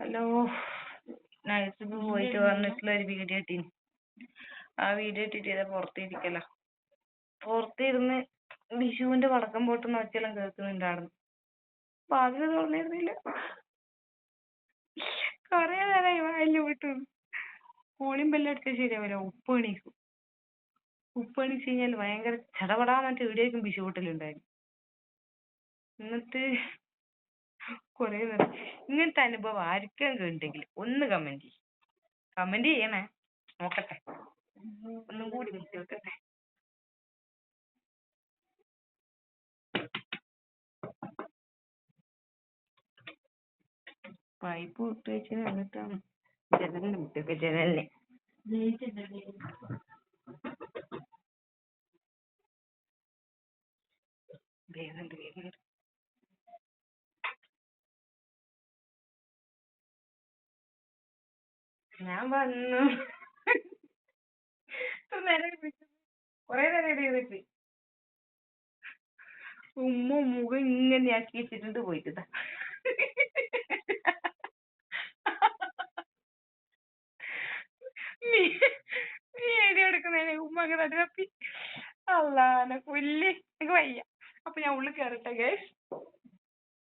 Hello. നൈസിക്ക് പോയിട്ട് വന്നിട്ടുള്ള ഒരു വീഡിയോ ഇട്ടീന്. ആ വീഡിയോ ഇട്ടിട്ട് ഇതാ പുറത്തിരിക്കല. പുറത്തിരുന്ന് വിഷുവിന്റെ പടക്കം പൊട്ടുന്ന ഒച്ചയെല്ലാം കേൾക്കുന്നുണ്ടായിരുന്നു. വാതിൽ തുറന്നിരുന്നില്ല. കൊറേ നേരമായി വായിൽ വിട്ടു കോളിംഗ് ബെല്ല് അടിച്ചാൽ ശരിയാവില്ല ഉപ്പ എണീക്കും. ഉപ്പ എണീച്ച് കഴിഞ്ഞാൽ ഭയങ്കര ചടപടാന്ന് പറഞ്ഞിട്ട് ഇവിടേക്കും വിഷു പൊട്ടലുണ്ടായിരുന്നു എന്നിട്ട് കൊറേ നേരം ഇങ്ങനത്തെ അനുഭവം ആർക്കെങ്കിലും ഉണ്ടെങ്കിൽ ഒന്ന് കമന്റ് ചെയ്യ്. കമന്റ് ചെയ്യണേ. നോക്കട്ടെ. ഒന്നും കൂടി വിളിച്ചു നോക്കട്ടെ പൈപ്പ് വിട്ട് വെച്ചത് എന്നിട്ടാണ്. ജനലിന് വിട്ടൊക്കെ ജനലിന്. വേഗം വേഗണ്ട് ഞാൻ വന്നു. കൊറേ നേരം ഇത് ചെയ്തിട്ട് ഉമ്മ മുഖം ഇങ്ങനെ ആക്കി വെച്ചിട്ടുണ്ട് പോയിട്ട്. നീ നീ എഴുതി എടുക്കുന്നേ ഉമ്മ അങ്ങനെ തപ്പി അല്ലാ എനിക്ക് വയ്യ അപ്പൊ ഞാൻ ഉള്ളിൽ കയറട്ടെ ഗേസ്